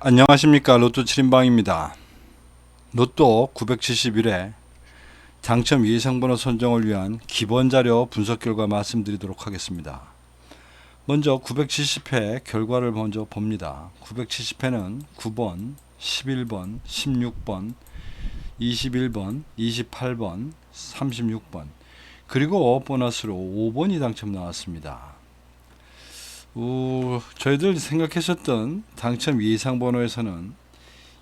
안녕하십니까 로또 7인방입니다. 로또 971회 당첨 예상번호 선정을 위한 기본 자료 분석 결과 말씀드리도록 하겠습니다. 먼저 970회 결과를 먼저 봅니다. 970회는 9번, 11번, 16번, 21번, 28번, 36번 그리고 보너스로 5번이 당첨 나왔습니다. 어, 저희들 생각했었던 당첨 예상 번호에서는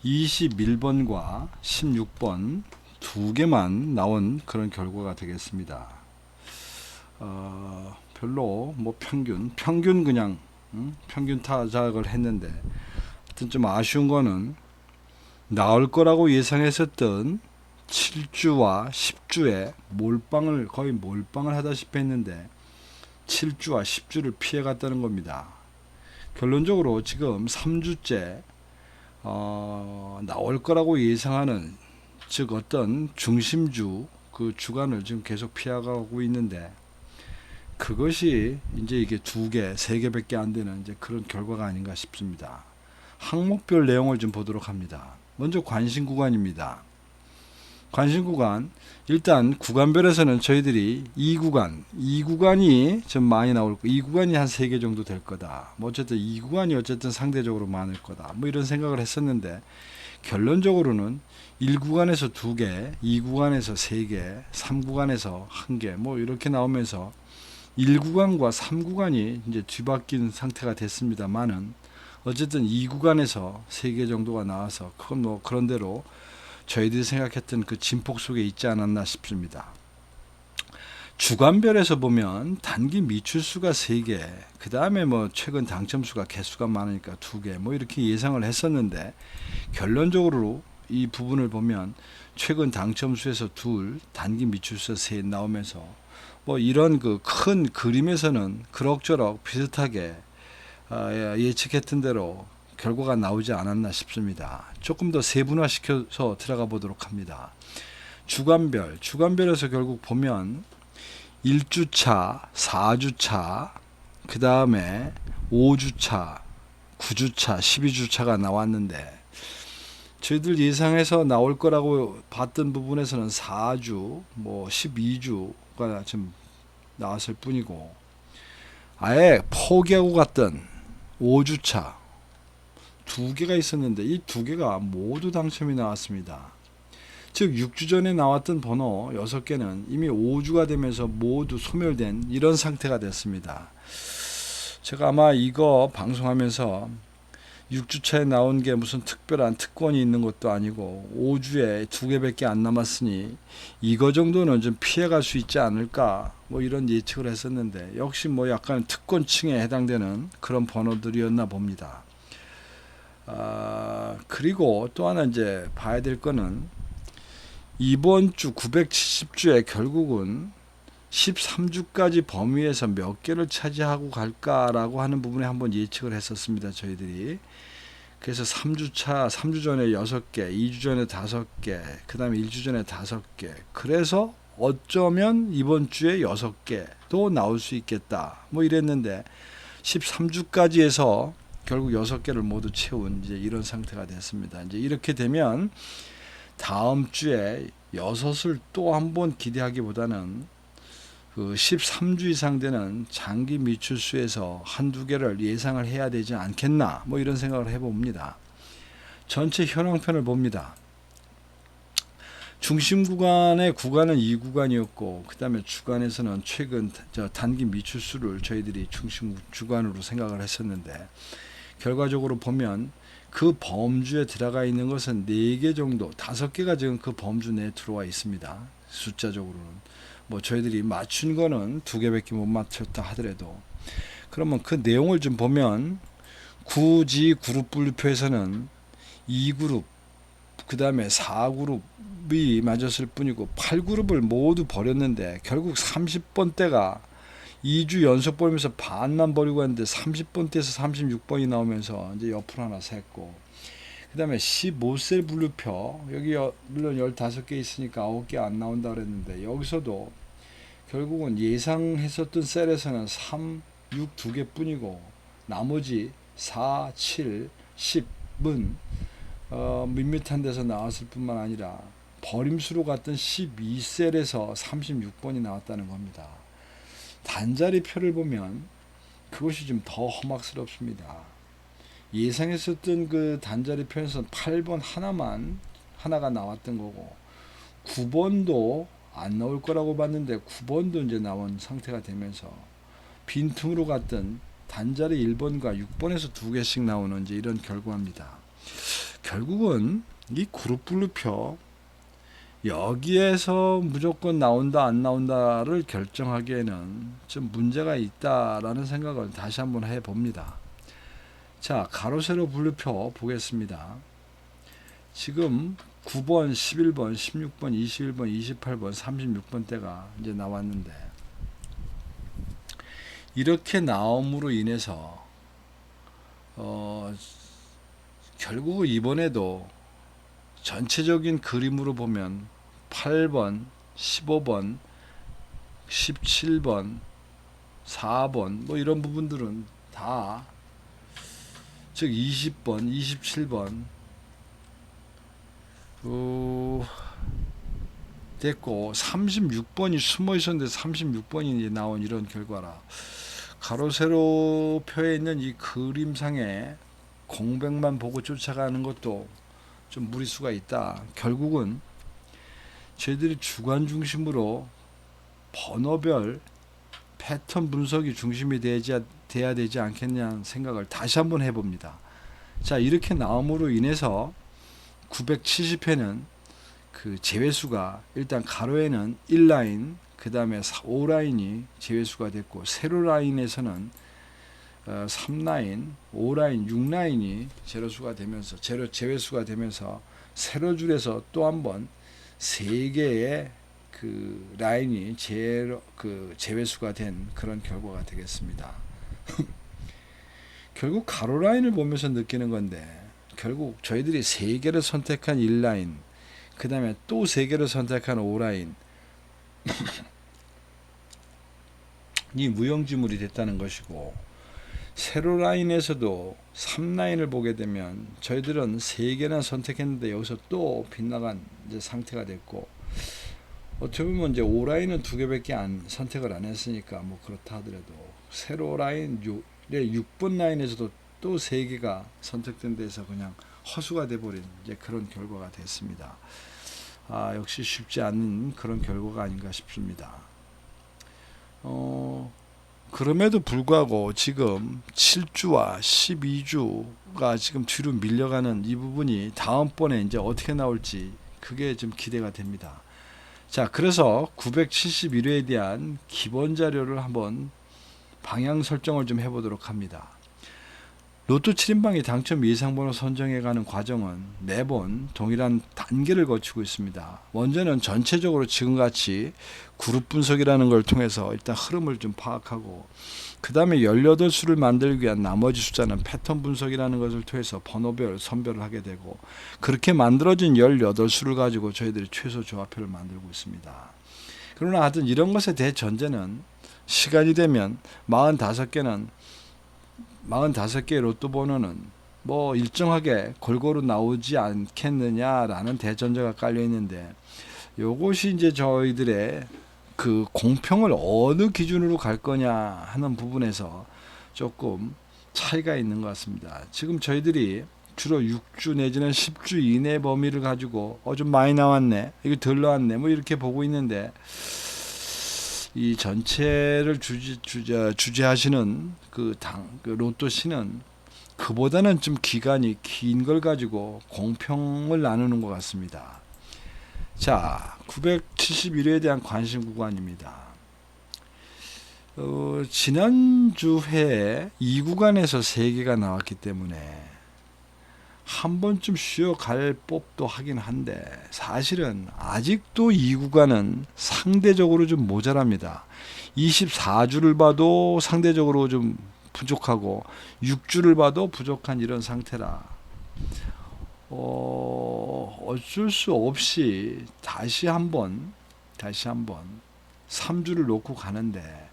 21번과 16번 두 개만 나온 그런 결과가 되겠습니다. 어, 별로 뭐 평균, 평균 그냥 음? 평균 타작을 했는데 하여튼 좀 아쉬운 거는 나올 거라고 예상했었던 7주와 10주에 몰빵을 거의 몰빵을 하다시피 했는데 7주와 10주를 피해갔다는 겁니다. 결론적으로 지금 3주째 어, 나올 거라고 예상하는 즉 어떤 중심주 그 주간을 지금 계속 피해가고 있는데 그것이 이제 이게 두 개, 세 개밖에 안 되는 이제 그런 결과가 아닌가 싶습니다. 항목별 내용을 좀 보도록 합니다. 먼저 관심 구간입니다. 관심 구간 일단 구간별에서는 저희들이 이 구간 이 구간이 좀 많이 나올 거. 이 구간이 한 세 개 정도 될 거다. 뭐 어쨌든 이 구간이 어쨌든 상대적으로 많을 거다. 뭐 이런 생각을 했었는데 결론적으로는 1구간에서 2개, 2구간에서 3개, 3구간에서 1개 뭐 이렇게 나오면서 1구간과 3구간이 이제 뒤바뀐 상태가 됐습니다만은 어쨌든 2구간에서 3개 정도가 나와서 그건 뭐 그런 대로 저희들이 생각했던 그 진폭 속에 있지 않았나 싶습니다. 주간별에서 보면 단기 미출수가 3개, 그 다음에 뭐 최근 당첨수가 개수가 많으니까 2개, 뭐 이렇게 예상을 했었는데 결론적으로 이 부분을 보면 최근 당첨수에서 둘, 단기 미출수 셋 나오면서 뭐 이런 그 큰 그림에서는 그럭저럭 비슷하게 아, 예, 예측했던 대로 결과가 나오지 않았나 싶습니다. 조금 더 세분화시켜서 들어가 보도록 합니다. 주간별, 주간별에서 결국 보면 1주차, 4주차, 그 다음에 5주차, 9주차, 12주차가 나왔는데 저희들 예상해서 나올 거라고 봤던 부분에서는 4주, 뭐 12주가 좀 나왔을 뿐이고 아예 포기하고 갔던 5주차 두 개가 있었는데 이 두 개가 모두 당첨이 나왔습니다. 즉 6주 전에 나왔던 번호 6개는 이미 5주가 되면서 모두 소멸된 이런 상태가 됐습니다. 제가 아마 이거 방송하면서 6주차에 나온 게 무슨 특별한 특권이 있는 것도 아니고 5주에 두 개밖에 안 남았으니 이거 정도는 좀 피해갈 수 있지 않을까 뭐 이런 예측을 했었는데 역시 뭐 약간 특권층에 해당되는 그런 번호들이었나 봅니다. 아, 그리고 또 하나 이제 봐야 될 거는 이번 주 970주에 결국은 13주까지 범위에서 몇 개를 차지하고 갈까라고 하는 부분에 한번 예측을 했었습니다. 저희들이. 그래서 3주차, 3주 전에 6개, 2주 전에 5개, 그 다음에 1주 전에 5개. 그래서 어쩌면 이번 주에 6개도 나올 수 있겠다. 뭐 이랬는데 13주까지 해서 결국 6개를 모두 채운 이제 이런 상태가 됐습니다. 이제 이렇게 되면 다음 주에 6을 또 한 번 기대하기보다는 그 13주 이상 되는 장기 미출수에서 한두 개를 예상을 해야 되지 않겠나 뭐 이런 생각을 해봅니다. 전체 현황편을 봅니다. 중심 구간의 구간은 이 구간이었고 그 다음에 주간에서는 최근 저 단기 미출수를 저희들이 중심 주간으로 생각을 했었는데 결과적으로 보면 그 범주에 들어가 있는 것은 4개 정도, 5개가 지금 그 범주 내에 들어와 있습니다. 숫자적으로는. 뭐 저희들이 맞춘 거는 두 개밖에 못 맞췄다 하더라도 그러면 그 내용을 좀 보면 구지 그룹 분류표에서는 2그룹 그 다음에 4그룹이 맞았을 뿐이고 8그룹을 모두 버렸는데 결국 30번대가 2주 연속 버리면서 반만 버리고 했는데 30번대에서 36번이 나오면서 이제 옆으로 하나 샜고 그 다음에 15셀 분류표 여기 여- 물론 15개 있으니까 9개 안 나온다 그랬는데 여기서도 결국은 예상했었던 셀에서는 3, 6 두 개뿐이고 나머지 4, 7, 10 어, 밋밋한 데서 나왔을 뿐만 아니라 버림수로 갔던 12셀에서 36번이 나왔다는 겁니다. 단자리 표를 보면 그것이 좀 더 험악스럽습니다. 예상했었던 그 단자리 표에서 8번 하나만 하나가 나왔던 거고 9번도 안 나올 거라고 봤는데 9번도 이제 나온 상태가 되면서 빈틈으로 갔던 단자리 1번과 6번에서 두 개씩 나오는 이제 이런 결과입니다. 결국은 이 그룹 분류표 여기에서 무조건 나온다 안 나온다를 결정하기에는 좀 문제가 있다라는 생각을 다시 한번 해 봅니다. 자, 가로 세로 분류표 보겠습니다. 지금 9번, 11번, 16번, 21번, 28번, 36번 때가 이제 나왔는데 이렇게 나옴으로 인해서 어, 결국 이번에도 전체적인 그림으로 보면 8번, 15번, 17번, 4번 뭐 이런 부분들은 다 즉 20번, 27번. 어, 됐고 36번이 숨어 있었는데 36번이 이제 나온 이런 결과라. 가로 세로 표에 있는 이 그림상에 공백만 보고 쫓아가는 것도 좀 무리수가 있다. 결국은 저희들이 주관 중심으로 번호별 패턴 분석이 중심이 되지, 돼야 되지 않겠냐는 생각을 다시 한번 해봅니다. 자, 이렇게 나옴으로 인해서 970회는 그 제외수가 일단 가로에는 1라인, 그 다음에 5라인이 제외수가 됐고, 세로 라인에서는 어, 3라인, 5라인, 6라인이 제로수가 되면서 제로 제외수가 되면서 세로 줄에서 또 한번 세 개의 그 라인이 제로 그 제외수가 된 그런 결과가 되겠습니다. 결국 가로 라인을 보면서 느끼는 건데 결국 저희들이 세 개를 선택한 1라인, 그 다음에 또 세 개를 선택한 5라인 이 무용지물이 됐다는 것이고 세로 라인에서도 3라인을 보게 되면 저희들은 3개나 선택했는데 여기서 또 빗나간 상태가 됐고 어떻게 보면 이제 5라인은 두 개밖에 안 선택을 안 했으니까 뭐 그렇다 하더라도 세로 라인 6, 6번 라인에서도 또 3개가 선택된 데서 그냥 허수가 돼버린 이제 그런 결과가 됐습니다. 아, 역시 쉽지 않은 그런 결과가 아닌가 싶습니다. 어, 그럼에도 불구하고 지금 7주와 12주가 지금 뒤로 밀려가는 이 부분이 다음번에 이제 어떻게 나올지 그게 좀 기대가 됩니다. 자, 그래서 971회에 대한 기본 자료를 한번 방향 설정을 좀 해보도록 합니다. 로또 7인방이 당첨 예상번호 선정해가는 과정은 매번 동일한 단계를 거치고 있습니다. 먼저는 전체적으로 지금같이 그룹 분석이라는 걸 통해서 일단 흐름을 좀 파악하고 그 다음에 18수를 만들기 위한 나머지 숫자는 패턴 분석이라는 것을 통해서 번호별, 선별을 하게 되고 그렇게 만들어진 18수를 가지고 저희들이 최소 조합표를 만들고 있습니다. 그러나 하여튼 이런 것에 대해 전제는 시간이 되면 45개는 45개의 로또 번호는 뭐 일정하게 골고루 나오지 않겠느냐라는 대전제가 깔려 있는데 요것이 이제 저희들의 그 공평을 어느 기준으로 갈 거냐 하는 부분에서 조금 차이가 있는 것 같습니다. 지금 저희들이 주로 6주 내지는 10주 이내 범위를 가지고 어 좀 많이 나왔네. 이거 덜 나왔네. 뭐 이렇게 보고 있는데 이 전체를 주지, 주제, 주재하시는 그 당, 그 로또 씨는 그보다는 좀 기간이 긴 걸 가지고 공평을 나누는 것 같습니다. 자, 971회에 대한 관심 구간입니다. 어, 지난주 회에 이 구간에서 3개가 나왔기 때문에 한 번쯤 쉬어갈 법도 하긴 한데 사실은 아직도 이 구간은 상대적으로 좀 모자랍니다. 24주를 봐도 상대적으로 좀 부족하고 6주를 봐도 부족한 이런 상태라 어, 어쩔 수 없이 다시 한번 다시 한번 3주를 놓고 가는데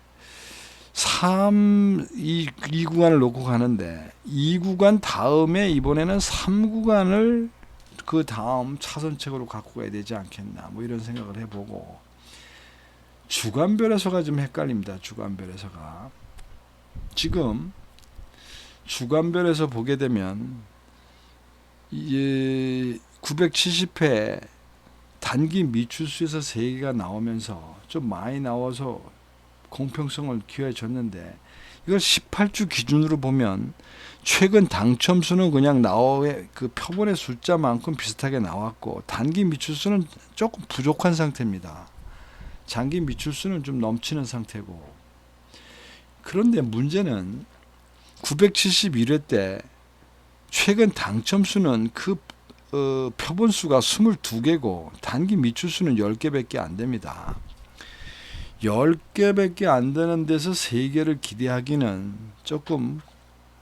3, 이, 이 구간을 놓고 가는데 이 구간 다음에 이번에는 3구간을 그 다음 차선책으로 갖고 가야 되지 않겠나 뭐 이런 생각을 해보고 주간별에서가 좀 헷갈립니다. 주간별에서가 지금 주간별에서 보게 되면 이 970회 단기 미출수에서 세 개가 나오면서 좀 많이 나와서 공평성을 기여해줬는데 이걸 18주 기준으로 보면 최근 당첨수는 그냥 나와의 그 표본의 숫자만큼 비슷하게 나왔고 단기 미출수는 조금 부족한 상태입니다. 장기 미출수는 좀 넘치는 상태고 그런데 문제는 971회 때 최근 당첨수는 그 어, 표본수가 22개고 단기 미출수는 10개밖에 안 됩니다. 10개밖에 안 되는 데서 3개를 기대하기는 조금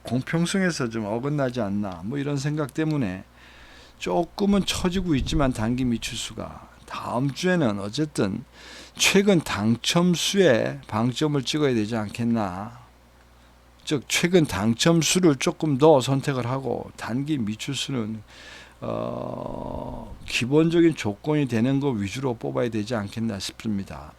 공평성에서 좀 어긋나지 않나 뭐 이런 생각 때문에 조금은 처지고 있지만 단기 미출수가 다음 주에는 어쨌든 최근 당첨수에 방점을 찍어야 되지 않겠나 즉 최근 당첨수를 조금 더 선택을 하고 단기 미출수는 어, 기본적인 조건이 되는 거 위주로 뽑아야 되지 않겠나 싶습니다.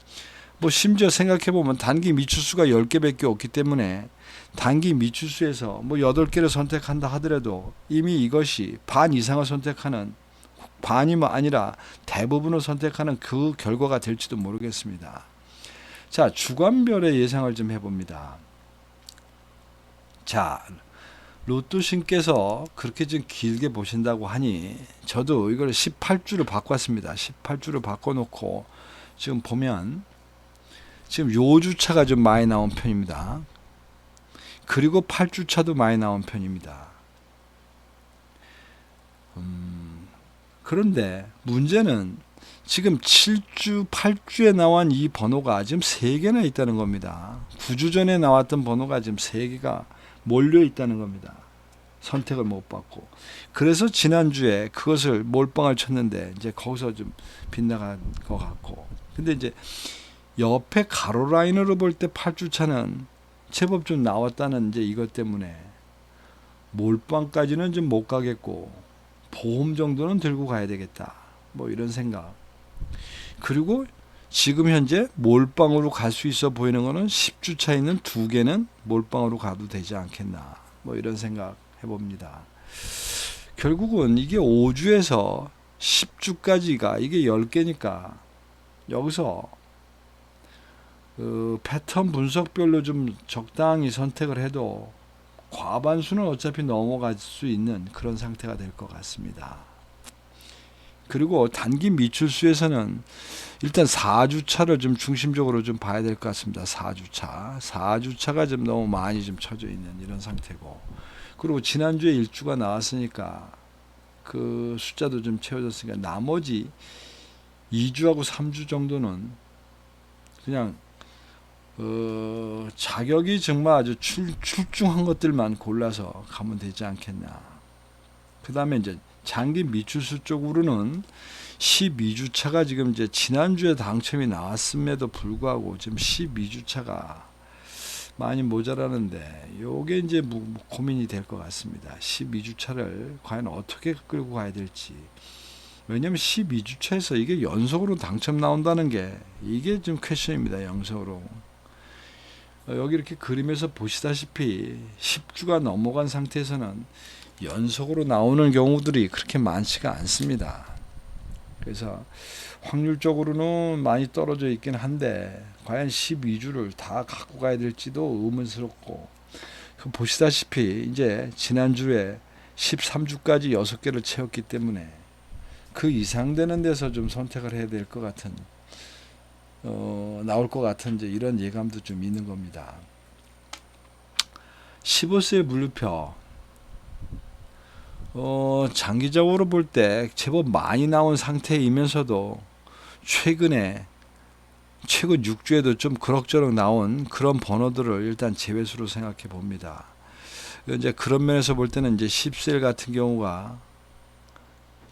뭐 심지어 생각해 보면 단기 미출수가 10개밖에 없기 때문에 단기 미출수에서 뭐 8개를 선택한다 하더라도 이미 이것이 반 이상을 선택하는 반이 뭐 아니라 대부분을 선택하는 그 결과가 될지도 모르겠습니다. 자, 주간별의 예상을 좀 해봅니다. 자, 로또 신께서 그렇게 좀 길게 보신다고 하니 저도 이걸 18주를 바꿨습니다. 18주를 바꿔놓고 지금 보면 지금 요 주차가 좀 많이 나온 편입니다. 그리고 8주차도 많이 나온 편입니다. 음, 그런데 문제는 지금 7주, 8주에 나온 이 번호가 지금 3개나 있다는 겁니다. 9주 전에 나왔던 번호가 지금 3개가 몰려 있다는 겁니다. 선택을 못 받고. 그래서 지난주에 그것을 몰빵을 쳤는데 이제 거기서 좀 빗나간 것 같고. 근데 이제 옆에 가로 라인으로 볼 때 8주차는 제법 좀 나왔다는 이제 이것 때문에 몰빵까지는 좀 못 가겠고 보험 정도는 들고 가야 되겠다. 뭐 이런 생각. 그리고 지금 현재 몰빵으로 갈 수 있어 보이는 거는 10주 차 있는 두 개는 몰빵으로 가도 되지 않겠나. 뭐 이런 생각 해봅니다. 결국은 이게 5주에서 10주까지가 이게 10개니까 여기서 그 패턴 분석별로 좀 적당히 선택을 해도 과반수는 어차피 넘어갈 수 있는 그런 상태가 될 것 같습니다. 그리고 단기 미출수에서는 일단 4주차를 좀 중심적으로 좀 봐야 될 것 같습니다. 4주차. 4주차가 좀 너무 많이 좀 쳐져 있는 이런 상태고. 그리고 지난주에 일주가 나왔으니까 그 숫자도 좀 채워졌으니까 나머지 2주하고 3주 정도는 그냥 어, 자격이 정말 아주 출, 출중한 것들만 골라서 가면 되지 않겠나. 그 다음에 이제 장기 미출수 쪽으로는 12주차가 지금 이제 지난주에 당첨이 나왔음에도 불구하고 지금 12주차가 많이 모자라는데 요게 이제 고민이 될 것 같습니다. 12주차를 과연 어떻게 끌고 가야 될지. 왜냐면 12주차에서 이게 연속으로 당첨 나온다는 게 이게 좀 퀘션입니다. 연속으로. 어, 여기 이렇게 그림에서 보시다시피 10주가 넘어간 상태에서는 연속으로 나오는 경우들이 그렇게 많지가 않습니다. 그래서 확률적으로는 많이 떨어져 있긴 한데 과연 12주를 다 갖고 가야 될지도 의문스럽고 그 보시다시피 이제 지난주에 13주까지 6개를 채웠기 때문에 그 이상 되는 데서 좀 선택을 해야 될 것 같은 어, 나올 것 같은 이제 이런 예감도 좀 있는 겁니다. 15세 물류표 어, 장기적으로 볼 때 제법 많이 나온 상태이면서도 최근에 최근 6주에도 좀 그럭저럭 나온 그런 번호들을 일단 제외수로 생각해 봅니다. 이제 그런 면에서 볼 때는 이제 10셀 같은 경우가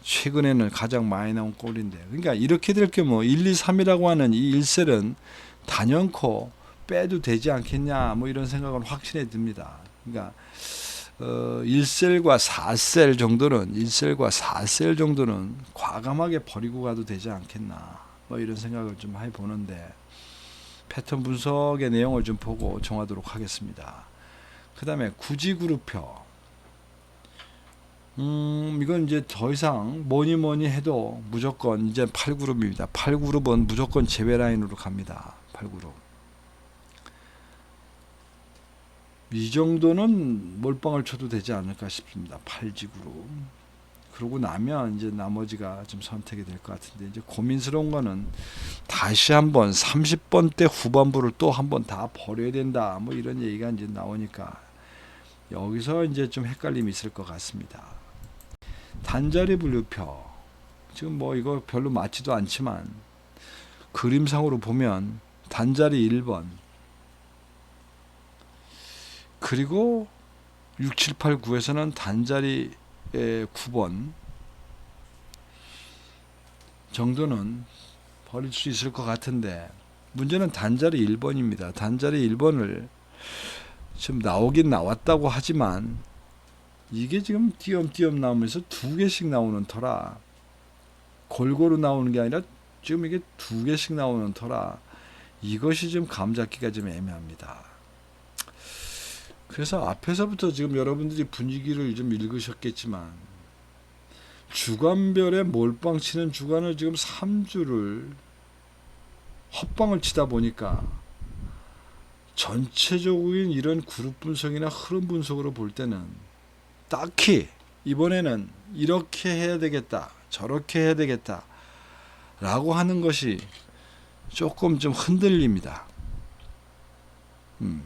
최근에는 가장 많이 나온 꼴인데 그러니까 이렇게 될 경우 1, 2, 3이라고 하는 이 1셀은 단연코 빼도 되지 않겠냐 뭐 이런 생각은 확신에 듭니다. 그러니까 어, 1셀과 4셀 정도는 1셀과 4셀 정도는 과감하게 버리고 가도 되지 않겠나 뭐 이런 생각을 좀 해보는데 패턴 분석의 내용을 좀 보고 정하도록 하겠습니다. 그 다음에 구지그룹표 음, 이건 이제 더 이상 뭐니 뭐니 해도 무조건 이제 8그룹입니다. 8그룹은 무조건 제외 라인으로 갑니다. 8그룹. 이 정도는 몰빵을 쳐도 되지 않을까 싶습니다. 8지그룹. 그러고 나면 이제 나머지가 좀 선택이 될 것 같은데 이제 고민스러운 거는 다시 한번 30번대 후반부를 또 한번 다 버려야 된다. 뭐 이런 얘기가 이제 나오니까 여기서 이제 좀 헷갈림이 있을 것 같습니다. 단자리 분류표 지금 뭐 이거 별로 맞지도 않지만 그림상으로 보면 단자리 1번 그리고 6, 7, 8, 9에서는 단자리 9번 정도는 버릴 수 있을 것 같은데 문제는 단자리 1번입니다. 단자리 1번을 지금 나오긴 나왔다고 하지만 이게 지금 띄엄띄엄 나오면서 두 개씩 나오는 터라 골고루 나오는 게 아니라 지금 이게 두 개씩 나오는 터라 이것이 좀 감잡기가 좀 애매합니다. 그래서 앞에서부터 지금 여러분들이 분위기를 좀 읽으셨겠지만 주간별에 몰빵 치는 주간을 지금 3주를 헛방을 치다 보니까 전체적인 이런 그룹 분석이나 흐름 분석으로 볼 때는 딱히 이번에는 이렇게 해야 되겠다, 저렇게 해야 되겠다, 라고 하는 것이 조금 좀 흔들립니다. 음.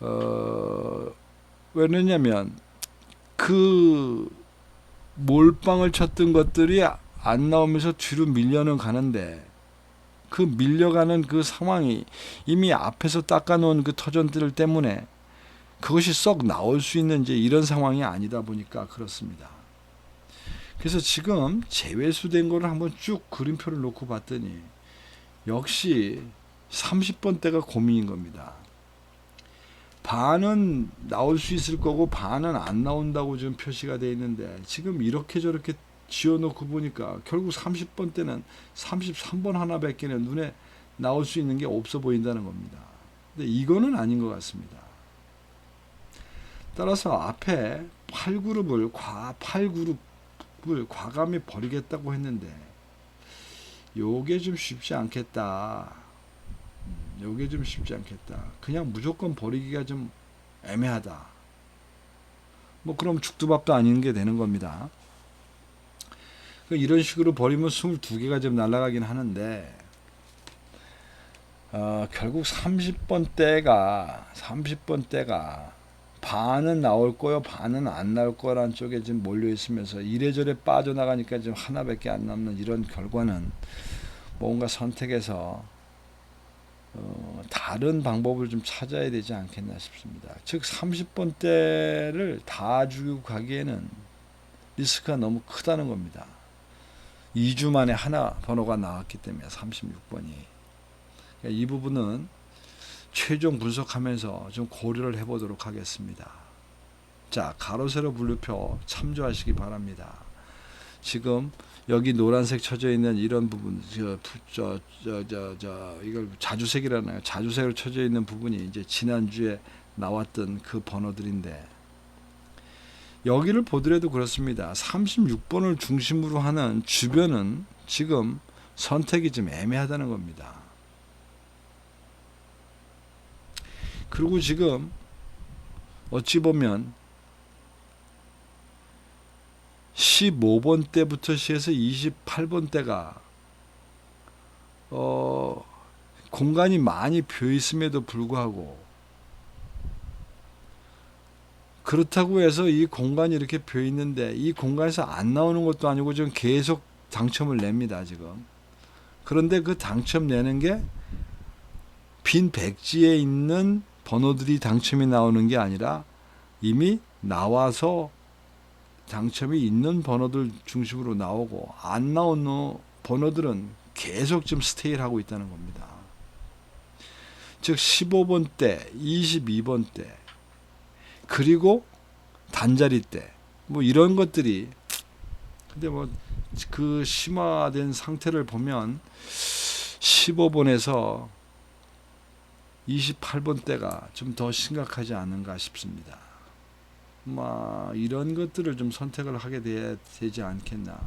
어, 왜냐면 그 몰빵을 쳤던 것들이 안 나오면서 뒤로 밀려는 가는데 그 밀려가는 그 상황이 이미 앞에서 닦아놓은 그 터전들 때문에 그것이 썩 나올 수 있는 이제 이런 상황이 아니다 보니까 그렇습니다. 그래서 지금 재회수된 거를 한번 쭉 그림표를 놓고 봤더니 역시 30번대가 고민인 겁니다. 반은 나올 수 있을 거고 반은 안 나온다고 지금 표시가 되어 있는데 지금 이렇게 저렇게 지어놓고 보니까 결국 30번 때는 33번 하나밖에 눈에 나올 수 있는 게 없어 보인다는 겁니다. 근데 이거는 아닌 것 같습니다. 따라서 앞에 8그룹을 과 8그룹을 과감히 버리겠다고 했는데 요게 좀 쉽지 않겠다. 음, 요게 좀 쉽지 않겠다. 그냥 무조건 버리기가 좀 애매하다. 뭐 그럼 죽두밥도 아닌 게 되는 겁니다. 그 이런 식으로 버리면 22개가 좀 날아가긴 하는데 어, 결국 30번 대가 30번 대가 반은 나올 거요 반은 안 나올 거란 쪽에 지금 몰려 있으면서 이래저래 빠져나가니까 지금 하나밖에 안 남는 이런 결과는 뭔가 선택해서 어, 다른 방법을 좀 찾아야 되지 않겠나 싶습니다. 즉 30번 대를 다 죽이고 가기에는 리스크가 너무 크다는 겁니다. 2주 만에 하나 번호가 나왔기 때문에 36번이 이 부분은 최종 분석하면서 좀 고려를 해보도록 하겠습니다. 자 가로세로 분류표 참조하시기 바랍니다. 지금 여기 노란색 쳐져 있는 이런 부분 저저저 저, 저, 저, 이걸 자주색이라나요? 자주색으로 쳐져 있는 부분이 이제 지난주에 나왔던 그 번호들인데 여기를 보더라도 그렇습니다. 36번을 중심으로 하는 주변은 지금 선택이 좀 애매하다는 겁니다. 그리고 지금 어찌 보면 15번 때부터 시해서 28번 때가 어 공간이 많이 비어 있음에도 불구하고 그렇다고 해서 이 공간이 이렇게 비어 있는데 이 공간에서 안 나오는 것도 아니고 지금 계속 당첨을 냅니다 지금. 그런데 그 당첨 내는 게 빈 백지에 있는 번호들이 당첨이 나오는 게 아니라 이미 나와서 당첨이 있는 번호들 중심으로 나오고 안 나오는 번호들은 계속 좀 스테이를 하고 있다는 겁니다. 즉 15번 대, 22번 대, 그리고 단자리 대, 뭐 이런 것들이 근데 뭐 그 심화된 상태를 보면 15번에서 28번 대가 좀 더 심각하지 않은가 싶습니다. 막 이런 것들을 좀 선택을 하게 돼야 되지 않겠나.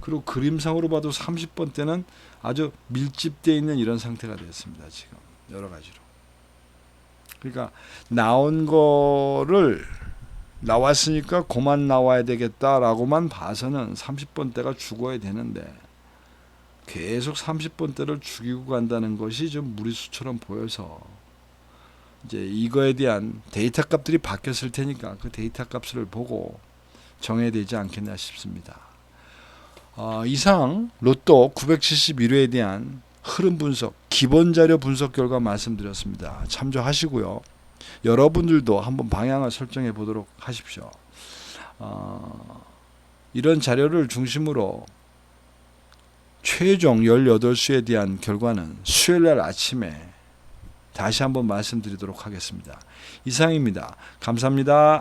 그리고 그림상으로 봐도 30번 대는 아주 밀집되어 있는 이런 상태가 됐습니다. 지금 여러 가지로. 그러니까 나온 거를 나왔으니까 그만 나와야 되겠다라고만 봐서는 30번 대가 죽어야 되는데 계속 30번 대를 죽이고 간다는 것이 좀 무리수처럼 보여서 이제 이거에 대한 데이터 값들이 바뀌었을 테니까 그 데이터 값을 보고 정해야 되지 않겠나 싶습니다. 어, 이상 로또 971회에 대한 흐름 분석, 기본 자료 분석 결과 말씀드렸습니다. 참조하시고요. 여러분들도 한번 방향을 설정해 보도록 하십시오. 어, 이런 자료를 중심으로 최종 18수에 대한 결과는 수요일 날 아침에 다시 한번 말씀드리도록 하겠습니다. 이상입니다. 감사합니다.